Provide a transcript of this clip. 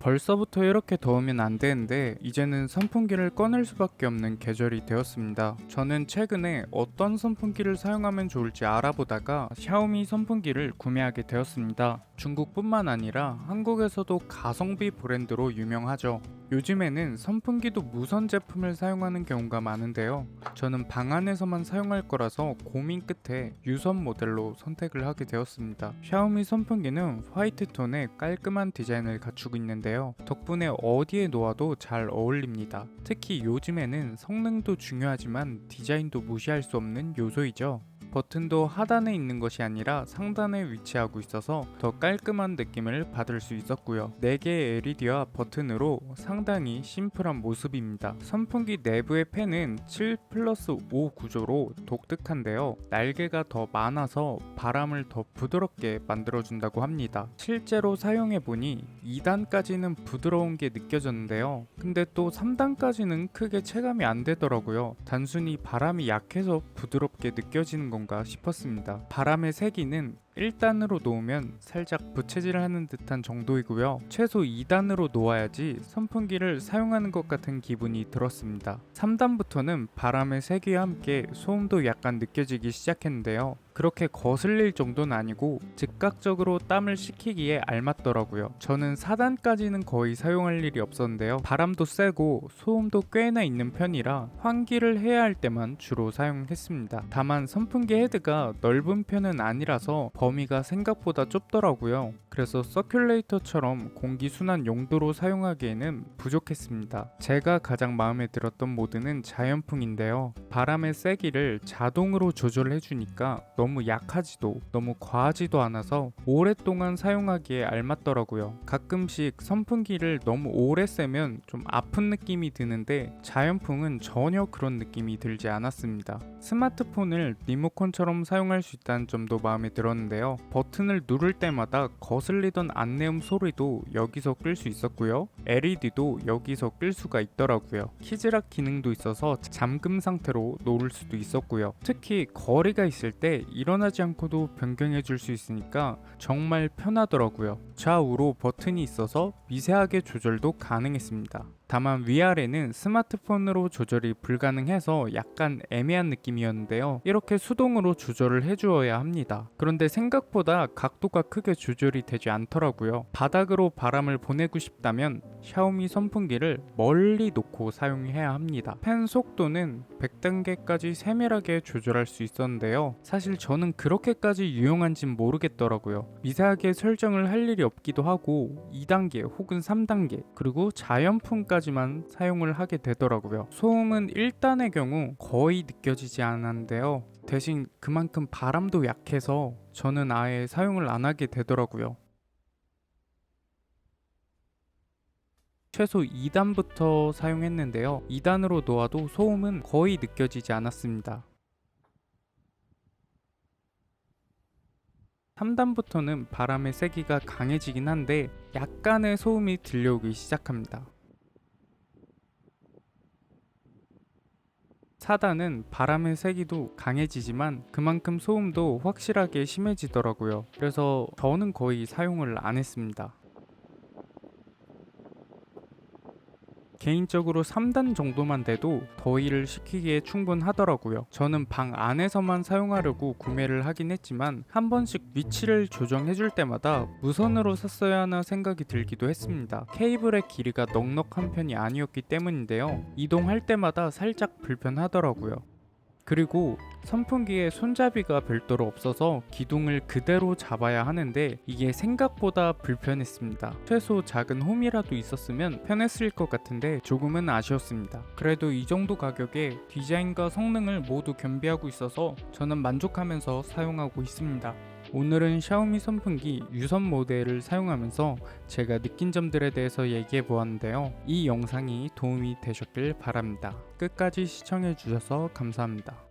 벌써부터 이렇게 더우면 안 되는데 이제는 선풍기를 꺼낼 수밖에 없는 계절이 되었습니다. 저는 최근에 어떤 선풍기를 사용하면 좋을지 알아보다가 샤오미 선풍기를 구매하게 되었습니다. 중국뿐만 아니라 한국에서도 가성비 브랜드로 유명하죠. 요즘에는 선풍기도 무선 제품을 사용하는 경우가 많은데요. 저는 방 안에서만 사용할 거라서 고민 끝에 유선 모델로 선택을 하게 되었습니다. 샤오미 선풍기는 화이트 톤의 깔끔한 디자인을 갖추고 있는데요. 덕분에 어디에 놓아도 잘 어울립니다. 특히 요즘에는 성능도 중요하지만 디자인도 무시할 수 없는 요소이죠. 버튼도 하단에 있는 것이 아니라 상단에 위치하고 있어서 더 깔끔한 느낌을 받을 수 있었고요. 4개의 LED와 버튼으로 상당히 심플한 모습입니다. 선풍기 내부의 팬은 7 플러스 5 구조로 독특한데요. 날개가 더 많아서 바람을 더 부드럽게 만들어준다고 합니다. 실제로 사용해보니 2단까지는 부드러운 게 느껴졌는데요. 근데 또 3단까지는 크게 체감이 안 되더라고요. 단순히 바람이 약해서 부드럽게 느껴지는 건가 싶었습니다. 바람의 세기는 1단으로 놓으면 살짝 부채질을 하는 듯한 정도이고요. 최소 2단으로 놓아야지 선풍기를 사용하는 것 같은 기분이 들었습니다. 3단부터는 바람의 세기와 함께 소음도 약간 느껴지기 시작했는데요. 그렇게 거슬릴 정도는 아니고 즉각적으로 땀을 식히기에 알맞더라고요. 저는 4단까지는 거의 사용할 일이 없었는데요. 바람도 세고 소음도 꽤나 있는 편이라 환기를 해야 할 때만 주로 사용했습니다. 다만 선풍기 헤드가 넓은 편은 아니라서 범 위가 생각보다 좁더라고요. 그래서 서큘레이터처럼 공기 순환 용도로 사용하기에는 부족했습니다. 제가 가장 마음에 들었던 모드는 자연풍인데요. 바람의 세기를 자동으로 조절해 주니까 너무 약하지도 너무 과하지도 않아서 오랫동안 사용하기에 알맞더라고요. 가끔씩 선풍기를 너무 오래 쐬면 좀 아픈 느낌이 드는데 자연풍은 전혀 그런 느낌이 들지 않았습니다. 스마트폰을 리모컨처럼 사용할 수 있다는 점도 마음에 들었는데 요. 버튼을 누를 때마다 거슬리던 안내음 소리도 여기서 끌 수 있었고요. LED도 여기서 끌 수가 있더라고요. 키즈락 기능도 있어서 잠금 상태로 놓을 수도 있었고요. 특히 거리가 있을 때 일어나지 않고도 변경해 줄 수 있으니까 정말 편하더라고요. 좌우로 버튼이 있어서 미세하게 조절도 가능했습니다. 다만 위아래는 스마트폰으로 조절이 불가능해서 약간 애매한 느낌이었는데요. 이렇게 수동으로 조절을 해주어야 합니다. 그런데 생각보다 각도가 크게 조절이 되지 않더라고요. 바닥으로 바람을 보내고 싶다면 샤오미 선풍기를 멀리 놓고 사용해야 합니다. 팬 속도는 100단계까지 세밀하게 조절할 수 있었는데요. 사실 저는 그렇게까지 유용한진 모르겠더라고요. 미세하게 설정을 할 일이 없기도 하고 2단계 혹은 3단계 그리고 자연풍까지 만 사용을 하게 되더라고요. 소음은 1단의 경우 거의 느껴지지 않았는데요. 대신 그만큼 바람도 약해서 저는 아예 사용을 안 하게 되더라고요. 최소 2단부터 사용했는데요. 2단으로 놓아도 소음은 거의 느껴지지 않았습니다. 3단부터는 바람의 세기가 강해지긴 한데 약간의 소음이 들려오기 시작합니다. 4단은 바람의 세기도 강해지지만 그만큼 소음도 확실하게 심해지더라고요. 그래서 저는 거의 사용을 안 했습니다. 개인적으로 3단 정도만 돼도 더위를 식히기에 충분하더라고요. 저는 방 안에서만 사용하려고 구매를 하긴 했지만 한 번씩 위치를 조정해 줄 때마다 무선으로 샀어야 하나 생각이 들기도 했습니다. 케이블의 길이가 넉넉한 편이 아니었기 때문인데요. 이동할 때마다 살짝 불편하더라고요. 그리고 선풍기에 손잡이가 별도로 없어서 기둥을 그대로 잡아야 하는데 이게 생각보다 불편했습니다. 최소 작은 홈이라도 있었으면 편했을 것 같은데 조금은 아쉬웠습니다. 그래도 이 정도 가격에 디자인과 성능을 모두 겸비하고 있어서 저는 만족하면서 사용하고 있습니다. 오늘은 샤오미 선풍기 유선 모델을 사용하면서 제가 느낀 점들에 대해서 얘기해 보았는데요. 이 영상이 도움이 되셨길 바랍니다. 끝까지 시청해 주셔서 감사합니다.